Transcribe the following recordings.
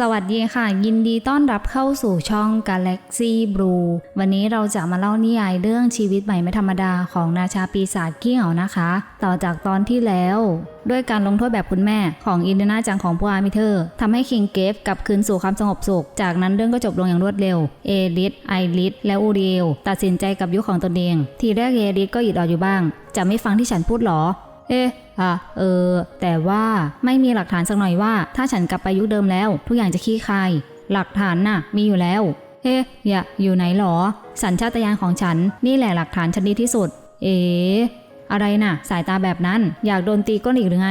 สวัสดีค่ะ ยินดีต้อนรับเข้าสู่ช่อง Galaxy Blue วันนี้เราจะมาเล่านิยายเรื่องชีวิตใหม่ไม่ธรรมดาของนาชาปีศาจขี้เหงานะคะ ต่อจากตอนที่แล้ว ด้วยการลงโทษแบบคุณแม่ของอินเดนาจังของพวกอามิเธอร์ทำให้คิงเกฟกลับคืนสู่ความสงบสุข จากนั้นเรื่องก็จบลงอย่างรวดเร็ว เอลิสไอริสและอูเรียลตัดสินใจกับยุคของตนเอง ทีแรกเอลิสก็หยิดออดอยู่บ้าง จะไม่ฟังที่ฉันพูดหรอ เอ๊ อะเออ แต่ว่าไม่มีหลักฐานสักหน่อยว่า ถ้าฉันกลับไปยุคเดิมแล้ว ทุกอย่างจะขี้คายหลักฐานน่ะ มีอยู่แล้วเอ๊ะอย่าอยู่ไหนหรอ สัญชาตญาณของฉัน นี่แหละหลักฐานชั้นดีที่สุด เอ๋อะไรน่ะ สายตาแบบนั้น อยากโดนตีก้นอีกหรือไง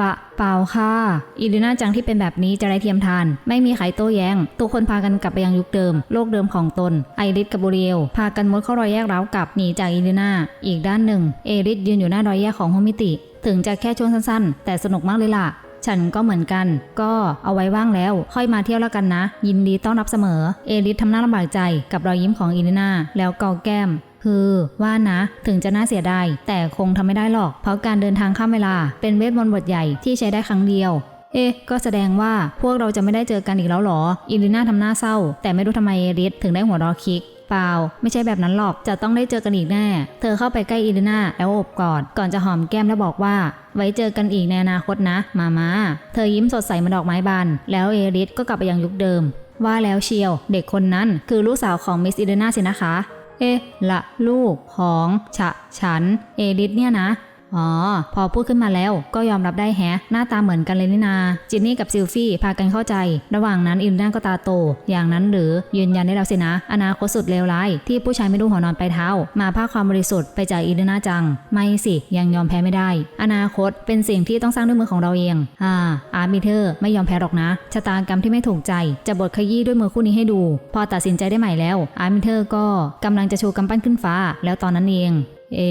ปะเปล่าค่ะอิลิน่าจังที่เป็นแบบนี้จะไร้เทียมทาน ไม่มีใครโต้แย้ง ทุกคนพากันกลับไปยังยุคเดิม โลกเดิมของตน ไอริสกับบูเรียลพากันมุดเข้ารอยแยกร้าวกับหนีจากอิลิน่า อีกด้านหนึ่ง เอริสยืนอยู่หน้ารอยแยกของห้องมิติ ถึงจะแค่ช่วงสั้นๆ แต่สนุกมากเลยล่ะ ฉันก็เหมือนกัน ก็เอาไว้ว่างแล้ว ค่อยมาเที่ยวแล้วกันนะ ยินดีต้อนรับเสมอ เอริสทำหน้าลำบากใจกับรอยยิ้มของอิลิน่า แล้วกาแก้ม คือ ว่านะ ถึงจะน่าเสียดายแต่คงทำไม่ได้หรอก เพราะการเดินทางข้ามเวลา เป็นเวทมนต์บทใหญ่ที่ใช้ได้ครั้งเดียว เอ๊ะ ก็แสดงว่าพวกเราจะไม่ได้เจอกันอีกแล้วหรอ อิลิน่าทำหน้าเศร้า แต่ไม่รู้ทำไมเอริสถึงได้หัวเรอคิกเปล่า ไม่ใช่แบบนั้นหรอก จะต้องได้เจอกันอีกแน่ เธอเข้าไปใกล้อิลิน่าแล้วอบกอด ก่อนจะหอมแก้มแล้วบอกว่า ไว้เจอกันอีกในอนาคตนะ มามาเธอยิ้มสดใสเหมาดอกไม้บาน แล้วเอริสก็กลับไปยังยุคเดิม ว่าแล้วเชียว เด็กคนนั้นคือลูกสาวของมิสอิเลนาสินะคะ เอ๊ะละลูกของฉะฉันเอลิสเนี่ยนะ อ๋อ พอพูดขึ้นมาแล้วก็ยอมรับได้แฮะ หน้าตาเหมือนกันเลยนี่นา จินนี่กับซิลฟี่พากันเข้าใจ ระหว่างนั้นอินด้าก็ตาโต อย่างนั้นหรือยืนยันได้แล้วสินะ อนาคตสุดเลวร้าย ที่ผู้ชายไม่ดูหัวนอนไปเท้า มาภาคความบริสุทธิ์ไปจากอินด้าจัง ไม่สิยังยอมแพ้ไม่ได้ อนาคตเป็นสิ่งที่ต้องสร้างด้วยมือของเราเอง อ่า อาร์มิเธอร์ไม่ยอมแพ้หรอกนะ ชะตากรรมที่ไม่ถูกใจ จะบดขยี้ด้วยมือคู่นี้ให้ดู พอตัดสินใจได้ใหม่แล้ว อาร์มิเธอร์ก็กำลังจะชูกำปั้นขึ้นฟ้า แล้วตอนนั้นเอง เอ๋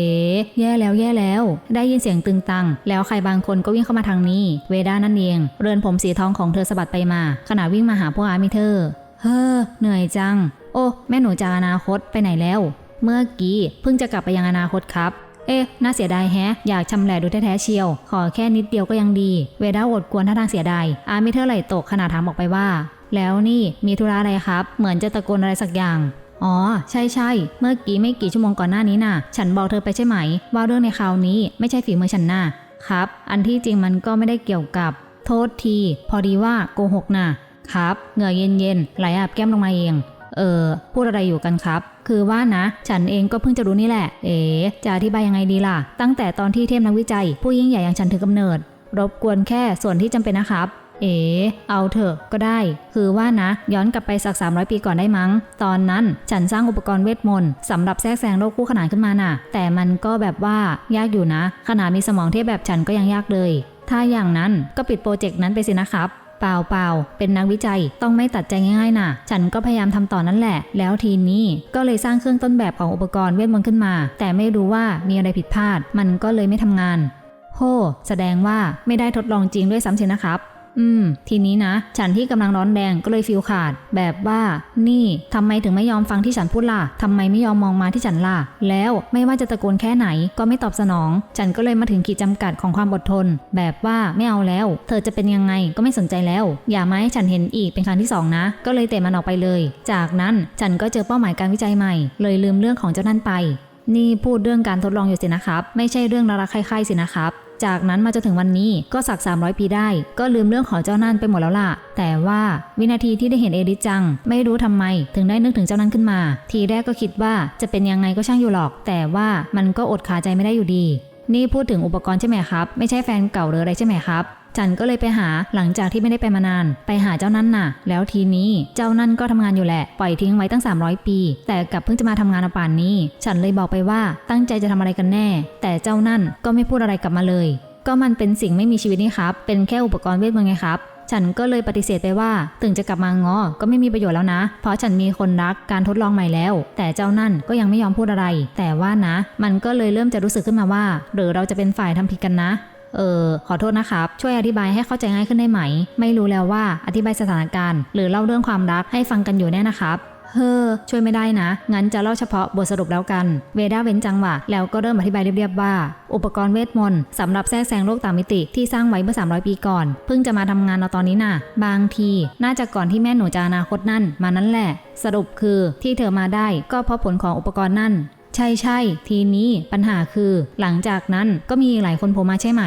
แย่แล้วแย่แล้ว ได้ยินเสียงตึงตัง แล้วใครบางคนก็วิ่งเข้ามาทางนี้ เวด้านั่นเอง เรือนผมสีทองของเธอสะบัดไปมา ขณะวิ่งมาหาพวกอามิเธอ เฮ้อ เหนื่อยจัง โอ้ แม่หนูจากอนาคตไปไหนแล้ว เมื่อกี้เพิ่งจะกลับไปยังอนาคตครับเอ๊ะ น่าเสียดายแฮะ อยากชำแหละดูแท้ๆเชียว ขอแค่นิดเดียวก็ยังดี เวด้าอดกวนท่าทางเสียดาย อาร์มิเธอร์ไหลตกขณะถามออกไปว่า แล้วนี่มีธุระอะไรครับ เหมือนจะตะโกนอะไรสักอย่าง อ๋อ ใช่ใช่เมื่อกี้ไม่กี่ชั่วโมงก่อนหน้านี้น่ะ ฉันบอกเธอไปใช่ไหม ว่าเรื่องในคราวนี้ไม่ใช่ฝีมือฉันน่ะ ครับ อันที่จริงมันก็ไม่ได้เกี่ยวกับ โทษที พอดีว่าโกหกน่ะ ครับ เหงื่อเย็นๆไหลอาบแก้มลงมาเอง เออ พูดอะไรอยู่กันครับ คือว่านะ ฉันเองก็เพิ่งจะรู้นี่แหละ เอ๋จะอธิบายยังไงดีล่ะ ตั้งแต่ตอนที่เทพนักวิจัย ผู้ยิ่งใหญ่อย่างฉันถือกำเนิด รบกวนแค่ส่วนที่จำเป็นนะครับ เอ๋ เอาเถอะก็ได้ คือว่านะ ย้อนกลับไปสัก 300 ปีก่อนได้มั้ง ตอนนั้นฉันสร้างอุปกรณ์เวทมนต์สำหรับแทรกแซงโลกคู่ขนานขึ้นมาน่ะ แต่มันก็แบบว่ายากอยู่นะ ขนาดมีสมองเทียบแบบฉันก็ยังยากเลย ถ้าอย่างนั้นก็ปิดโปรเจกต์นั้นไปสินะครับเปล่าเปล่าเป็นนักวิจัยต้องไม่ตัดใจง่ายๆน่ะ ฉันก็พยายามทำต่อนั่นแหละ แล้วทีนี้ก็เลยสร้างเครื่องต้นแบบของอุปกรณ์เวทมนต์ขึ้นมา แต่ไม่รู้ว่ามีอะไรผิดพลาด มันก็เลยไม่ทำงาน โห แสดงว่าไม่ได้ทดลองจริงด้วยซ้ำสินะครับ อืม ทีนี้นะ ฉันที่กำลังร้อนแดงก็เลยฟิลขาด แบบว่านี่ทำไมถึงไม่ยอมฟังที่ฉันพูดล่ะทำไมไม่ยอมมองมาที่ฉันล่ะ แล้วไม่ว่าจะตะโกนแค่ไหนก็ไม่ตอบสนอง ฉันก็เลยมาถึงขีดจำกัดของความอดทน แบบว่าไม่เอาแล้ว เธอจะเป็นยังไงก็ไม่สนใจแล้ว อย่ามาให้ฉันเห็นอีกเป็นครั้งที่สองนะ ก็เลยเตะมันออกไปเลย จากนั้นฉันก็เจอเป้าหมายการวิจัยใหม่ เลยลืมเรื่องของเจ้านั่นไป นี่พูดเรื่องการทดลองอยู่สินะครับ ไม่ใช่เรื่องรักๆใครๆสินะครับ จากนั้นมาจนถึงวันนี้ก็สัก 300 ปีได้ ก็ลืมเรื่องของเจ้านั่นไปหมดแล้วล่ะ แต่ว่าวินาทีที่ได้เห็นเอริจัง ไม่รู้ทำไม ถึงได้นึกถึงเจ้านั่นขึ้นมา ทีแรกก็คิดว่าจะเป็นยังไงก็ช่างอยู่หรอก แต่ว่ามันก็อดขาใจไม่ได้อยู่ดี นี่พูดถึงอุปกรณ์ใช่ไหมครับ ไม่ใช่แฟนเก่าหรืออะไรใช่ไหมครับ ฉันก็เลยไปหาหลังจากที่ไม่ได้ไปมานาน ไปหาเจ้านั่นน่ะ แล้วทีนี้เจ้านั่นก็ทำงานอยู่แหละ ปล่อยทิ้งไว้ตั้ง 300 ปี แต่กลับเพิ่งจะมาทำงานอป่านนี้ ฉันเลยบอกไปว่าตั้งใจจะทำอะไรกันแน่ แต่เจ้านั่นก็ไม่พูดอะไรกลับมาเลย ก็มันเป็นสิ่งไม่มีชีวิตนี่ครับ เป็นแค่อุปกรณ์เวทมนต์ไงครับฉันก็เลยปฏิเสธไปว่า ถึงจะกลับมางอ ก็ไม่มีประโยชน์แล้วนะ เพราะฉันมีคนรักการทดลองใหม่แล้ว แต่เจ้านั่นก็ยังไม่ยอมพูดอะไร แต่ว่านะ มันก็เลยเริ่มจะรู้สึกขึ้นมาว่า หรือเราจะเป็นฝ่ายทำผิดกันนะ เออขอโทษนะครับ ช่วยอธิบายให้เข้าใจง่ายขึ้นได้ไหม ไม่รู้แล้วว่าอธิบายสถานการณ์ หรือเล่าเรื่องความรักให้ฟังกันอยู่แน่นะครับเฮ้อช่วยไม่ได้นะ งั้นจะเล่าเฉพาะบทสรุปแล้วกัน เวด้าเว้นจังหวะ แล้วก็เริ่มอธิบายเรียบๆว่า อุปกรณ์เวทมนต์สำหรับแทรกแซงโลกต่างมิติที่สร้างไว้เมื่อ 300 ปีก่อน เพิ่งจะมาทำงานเอาตอนนี้น่ะ บางที น่าจะก่อนที่แม่หนูจะอนาคตนั่น มานั่นแหละ สรุปคือที่เธอมาได้ก็เพราะผลของอุปกรณ์นั่น ช่ใช่ทีนี้ปัญหาคือหลังจากนั้นก็มีหลายคนโผล่มาใช่ไหม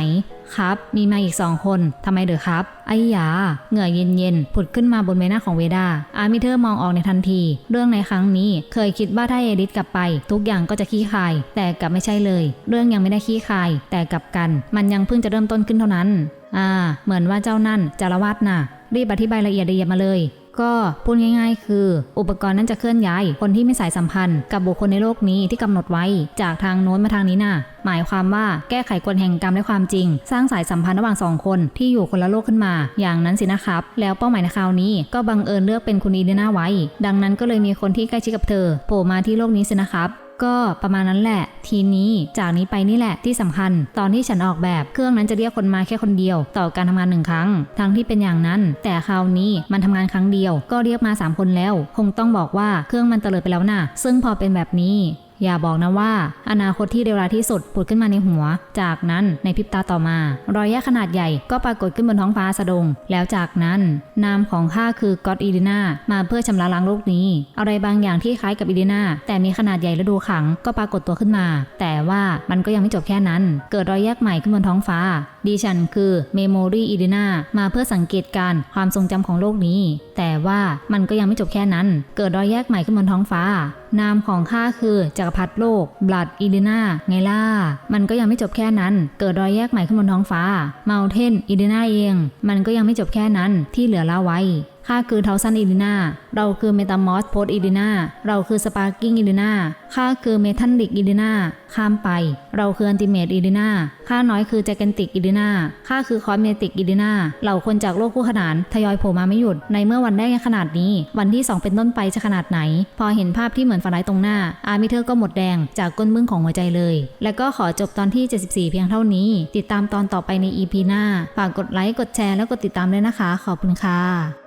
ครับ มีมาอีกสองคนทำไมเด้อครับ ไอ้หยา เหงื่อเย็นๆผุดขึ้นมาบนใบหน้าของเวดา อาร์มิเธอร์มองออกในทันที เรื่องในครั้งนี้เคยคิดว่าถ้าเอดิสกลับไป ทุกอย่างก็จะขี้คาย แต่กลับไม่ใช่เลย เรื่องยังไม่ได้ขี้คาย แต่กลับกัน มันยังเพิ่งจะเริ่มต้นขึ้นเท่านั้น อ่า เหมือนว่าเจ้านั่นจารวาดน่ะรีบอธิบายละเอียดละเอียดมาเลย ก็พูดง่าย ๆ คือ อุปกรณ์นั้นจะเคลื่อนย้าย คนที่ไม่สายสัมพันธ์ กับบุคคลในโลกนี้ที่กำหนดไว้ จากทางโน้นมาทางนี้น่ะ หมายความว่าแก้ไขกฎแห่งกรรมและความจริง สร้างสายสัมพันธ์ระหว่างสองคนที่อยู่คนละโลกขึ้นมา อย่างนั้นสินะครับ แล้วเป้าหมายในคราวนี้ก็บังเอิญเลือกเป็นคุณอีเดน่าไว้ ดังนั้นก็เลยมีคนที่ใกล้ชิดกับเธอโผล่มาที่โลกนี้สินะครับ ก็ประมาณนั้นแหละ ทีนี้จากนี้ไปนี่แหละที่สำคัญ ตอนที่ฉันออกแบบเครื่องนั้นจะเรียกคนมาแค่คนเดียว ต่อการทำงานหนึ่งครั้ง ทั้งที่เป็นอย่างนั้น แต่คราวนี้มันทำงานครั้งเดียว ก็เรียกมา 3 คนแล้ว คงต้องบอกว่าเครื่องมันเตลิดไปแล้วนะ่ะ ซึ่งพอเป็นแบบนี้ อย่าบอกนะว่า อนาคตที่เร็วร้ายที่สุดผุดขึ้นมาในหัว จากนั้นในพริบตาต่อมา รอยแยกขนาดใหญ่ก็ปรากฏขึ้นบนท้องฟ้าสะดง แล้วจากนั้น นามของข้าคือก็อดอีดีนามาเพื่อชำระล้างโลกนี้ อะไรบางอย่างที่คล้ายกับอีดีนาแต่มีขนาดใหญ่และดูขังก็ปรากฏตัวขึ้นมา แต่ว่ามันก็ยังไม่จบแค่นั้น เกิดรอยแยกใหม่ขึ้นบนท้องฟ้า ดิฉันคือเมโมรีอีดีนามาเพื่อสังเกตการความทรงจำของโลกนี้ แต่ว่ามันก็ยังไม่จบแค่นั้น เกิดรอยแยกใหม่ขึ้นบนท้องฟ้า นามของข้าคือจักรพรรดิโลก บลัดอีดีนาไงล่า มันก็ยังไม่จบแค่นั้น เกิดรอยแยกใหม่ขึ้นบนท้องฟ้า เมาเทนอีดีนาเอง มันก็ยังไม่จบแค่นั้นที่เหลือละไว้ ข้าคือเทาซันอีดีนาเราคือเมตามอสโพสอีดีนาเราคือสปาร์กิ้งอีดีนาข้าคือเมทัลลิกอีดีนาข้ามไป เราคืออันติเมตอีดีนาข้าน้อยคือแจกันติกอีดีนาข้าคือคอสเมติกอีดีนาเหล่าคนจากโลกคู่ขนานทยอยโผล่มาไม่หยุด ในเมื่อวันแรกยังขนาดนี้ วันที่ 2 เป็นต้นไปจะขนาดไหน พอเห็นภาพที่เหมือนฝันร้ายตรงหน้า อาร์มิเธอร์ก็หมดแดงจากก้นบึ้งของหัวใจเลย และก็ขอจบตอนที่ 74 เพียงเท่านี้ ติดตามตอนต่อไปใน EP หน้า ฝากกดไลค์ กดแชร์ แล้วกดติดตามด้วยนะคะ ขอบคุณค่ะ